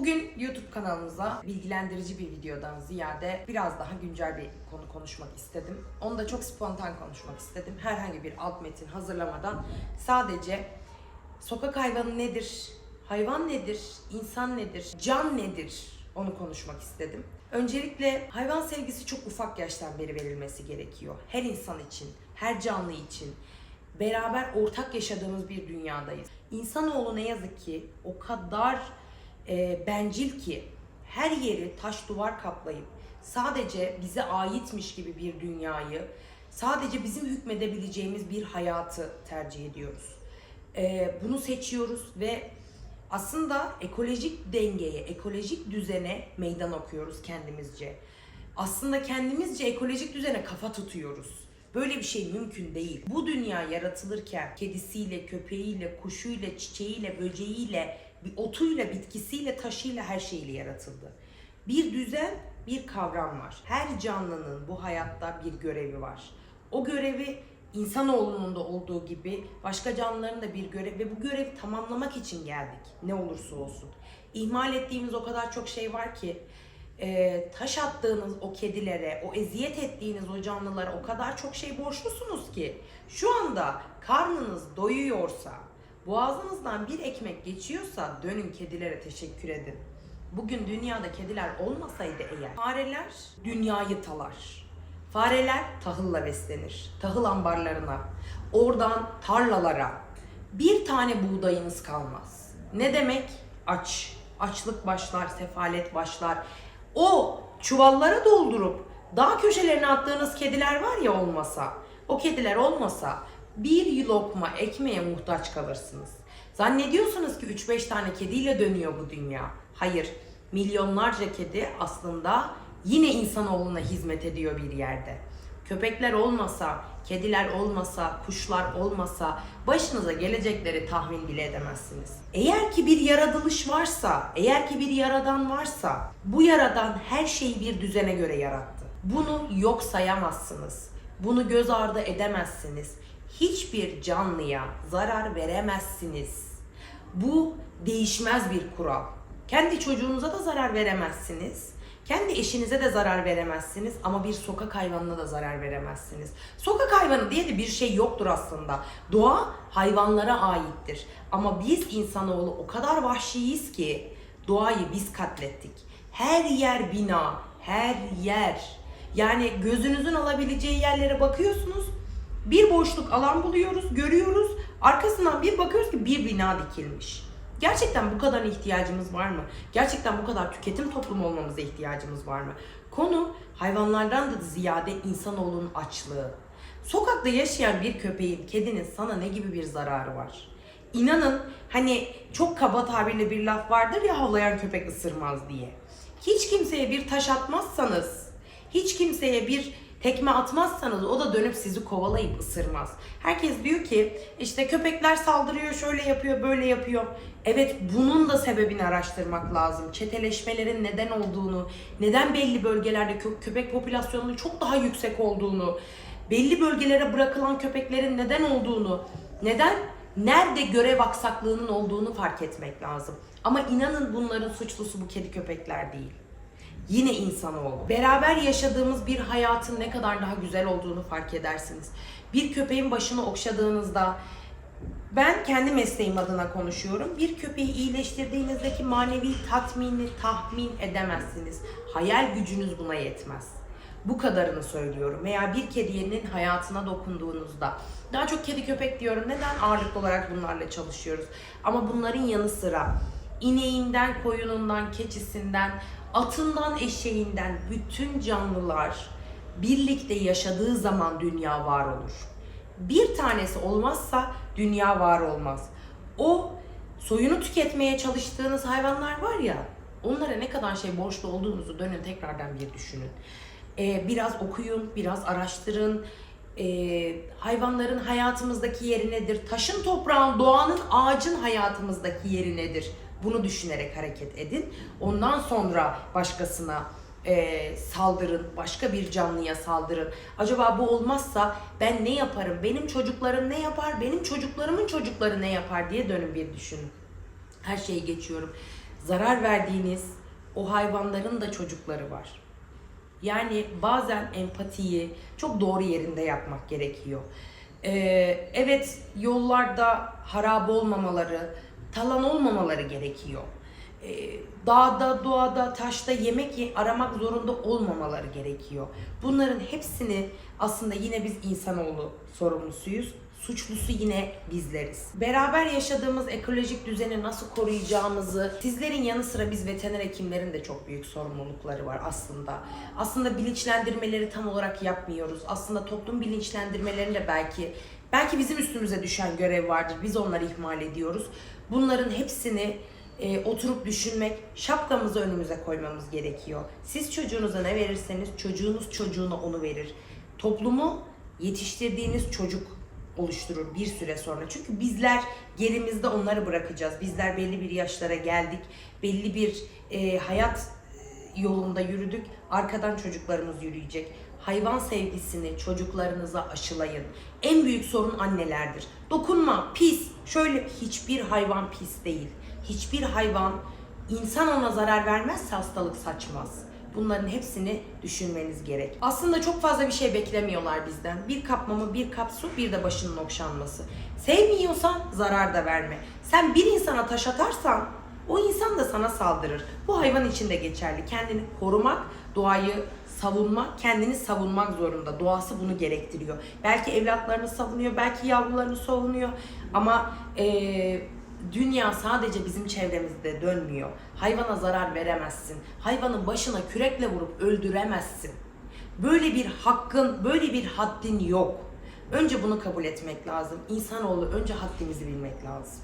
Bugün YouTube kanalımıza bilgilendirici bir videodan ziyade biraz daha güncel bir konu konuşmak istedim. Onu da çok spontan konuşmak istedim. Herhangi bir alt metin hazırlamadan sadece sokak hayvanı nedir, hayvan nedir, insan nedir, can nedir onu konuşmak istedim. Öncelikle hayvan sevgisi çok ufak yaştan beri verilmesi gerekiyor. Her insan için, her canlı için beraber ortak yaşadığımız bir dünyadayız. İnsanoğlu ne yazık ki o kadar e, bencil ki her yeri taş duvar kaplayıp sadece bize aitmiş gibi bir dünyayı, sadece bizim hükmedebileceğimiz bir hayatı tercih ediyoruz. E, bunu seçiyoruz ve aslında ekolojik dengeye, ekolojik düzene meydan okuyoruz kendimizce. Aslında kendimizce ekolojik düzene kafa tutuyoruz. Böyle bir şey mümkün değil. Bu dünya yaratılırken kedisiyle, köpeğiyle, kuşuyla, çiçeğiyle, böceğiyle, otuyla, bitkisiyle, taşıyla, her şeyle yaratıldı. Bir düzen, bir kavram var. Her canlının bu hayatta bir görevi var. O görevi insanoğlunun da olduğu gibi başka canlıların da bir görevi ve bu görevi tamamlamak için geldik. Ne olursa olsun. İhmal ettiğimiz o kadar çok şey var ki e, taş attığınız o kedilere, o eziyet ettiğiniz o canlılara o kadar çok şey borçlusunuz ki şu anda karnınız doyuyorsa, boğazınızdan bir ekmek geçiyorsa dönün kedilere teşekkür edin. Bugün dünyada kediler olmasaydı eğer fareler dünyayı talar. Fareler tahılla beslenir. Tahıl ambarlarına, oradan tarlalara bir tane buğdayınız kalmaz. Ne demek? Aç. Açlık başlar, sefalet başlar. O çuvallara doldurup dağ köşelerine attığınız kediler var ya olmasa, o kediler olmasa bir lokma ekmeğe muhtaç kalırsınız. Zannediyorsunuz ki 3-5 tane kediyle dönüyor bu dünya. Hayır, milyonlarca kedi aslında yine insanoğluna hizmet ediyor bir yerde. Köpekler olmasa, kediler olmasa, kuşlar olmasa başınıza gelecekleri tahmin bile edemezsiniz. Eğer ki bir yaratılış varsa, eğer ki bir yaradan varsa bu yaradan her şeyi bir düzene göre yarattı. Bunu yok sayamazsınız. Bunu göz ardı edemezsiniz. Hiçbir canlıya zarar veremezsiniz. Bu değişmez bir kural. Kendi çocuğunuza da zarar veremezsiniz. Kendi eşinize de zarar veremezsiniz ama bir sokak hayvanına da zarar veremezsiniz. Sokak hayvanı diye de bir şey yoktur aslında. Doğa hayvanlara aittir. Ama biz insanoğlu o kadar vahşiyiz ki doğayı biz katlettik. Her yer bina, her yer. Yani gözünüzün alabileceği yerlere bakıyorsunuz. Bir boşluk alan buluyoruz, görüyoruz. Arkasından bir bakıyoruz ki bir bina dikilmiş. Gerçekten bu kadar ihtiyacımız var mı? Gerçekten bu kadar tüketim toplumu olmamıza ihtiyacımız var mı? Konu hayvanlardan da ziyade insanoğlunun açlığı. Sokakta yaşayan bir köpeğin, kedinin sana ne gibi bir zararı var? İnanın hani çok kaba tabirle bir laf vardır ya havlayan köpek ısırmaz diye. Hiç kimseye bir taş atmazsanız, hiç kimseye bir tekme atmazsanız o da dönüp sizi kovalayıp ısırmaz. Herkes diyor ki işte köpekler saldırıyor, şöyle yapıyor, böyle yapıyor. Evet bunun da sebebini araştırmak lazım. Çeteleşmelerin neden olduğunu, neden belli bölgelerde kö- köpek popülasyonunun çok daha yüksek olduğunu, belli bölgelere bırakılan köpeklerin neden olduğunu, neden nerede görev aksaklığının olduğunu fark etmek lazım. Ama inanın bunların suçlusu bu kedi köpekler değil yine insanoğlu. Beraber yaşadığımız bir hayatın ne kadar daha güzel olduğunu fark edersiniz. Bir köpeğin başını okşadığınızda ben kendi mesleğim adına konuşuyorum. Bir köpeği iyileştirdiğinizdeki manevi tatmini tahmin edemezsiniz. Hayal gücünüz buna yetmez. Bu kadarını söylüyorum. Veya bir kedinin hayatına dokunduğunuzda. Daha çok kedi köpek diyorum. Neden ağırlıklı olarak bunlarla çalışıyoruz? Ama bunların yanı sıra ineğinden, koyunundan, keçisinden, atından, eşeğinden bütün canlılar birlikte yaşadığı zaman dünya var olur. Bir tanesi olmazsa dünya var olmaz. O soyunu tüketmeye çalıştığınız hayvanlar var ya, onlara ne kadar şey borçlu olduğunuzu dönün tekrardan bir düşünün. Ee, biraz okuyun, biraz araştırın. Ee, hayvanların hayatımızdaki yeri nedir? Taşın, toprağın, doğanın, ağacın hayatımızdaki yeri nedir? Bunu düşünerek hareket edin. Ondan sonra başkasına e, saldırın, başka bir canlıya saldırın. Acaba bu olmazsa ben ne yaparım? Benim çocuklarım ne yapar? Benim çocuklarımın çocukları ne yapar diye dönün bir düşünün. Her şeyi geçiyorum. zarar verdiğiniz o hayvanların da çocukları var. Yani bazen empatiyi çok doğru yerinde yapmak gerekiyor. Ee, evet yollarda harap olmamaları, talan olmamaları gerekiyor. Ee, dağda, doğada, taşta yemek ye- aramak zorunda olmamaları gerekiyor. Bunların hepsini aslında yine biz insanoğlu sorumlusuyuz. Suçlusu yine bizleriz. Beraber yaşadığımız ekolojik düzeni nasıl koruyacağımızı, sizlerin yanı sıra biz veteriner hekimlerin de çok büyük sorumlulukları var aslında. Aslında bilinçlendirmeleri tam olarak yapmıyoruz. Aslında toplum bilinçlendirmelerinde belki belki bizim üstümüze düşen görev vardır. Biz onları ihmal ediyoruz. Bunların hepsini e, oturup düşünmek, şapkamızı önümüze koymamız gerekiyor. Siz çocuğunuza ne verirseniz çocuğunuz çocuğuna onu verir. Toplumu yetiştirdiğiniz çocuk oluşturur bir süre sonra. Çünkü bizler gerimizde onları bırakacağız. Bizler belli bir yaşlara geldik. Belli bir e, hayat yolunda yürüdük. Arkadan çocuklarımız yürüyecek. Hayvan sevgisini çocuklarınıza aşılayın. En büyük sorun annelerdir. Dokunma, pis. Şöyle hiçbir hayvan pis değil. Hiçbir hayvan insan ona zarar vermezse hastalık saçmaz. Bunların hepsini düşünmeniz gerek. Aslında çok fazla bir şey beklemiyorlar bizden. Bir kap mama, bir kap su, bir de başının okşanması. Sevmiyorsan zarar da verme. Sen bir insana taş atarsan o insan da sana saldırır. Bu hayvan için de geçerli. Kendini korumak, doğayı savunmak, kendini savunmak zorunda. Doğası bunu gerektiriyor. Belki evlatlarını savunuyor, belki yavrularını savunuyor. Ama eee, dünya sadece bizim çevremizde dönmüyor. Hayvana zarar veremezsin. Hayvanın başına kürekle vurup öldüremezsin. Böyle bir hakkın, böyle bir haddin yok. Önce bunu kabul etmek lazım. İnsanoğlu önce haddimizi bilmek lazım.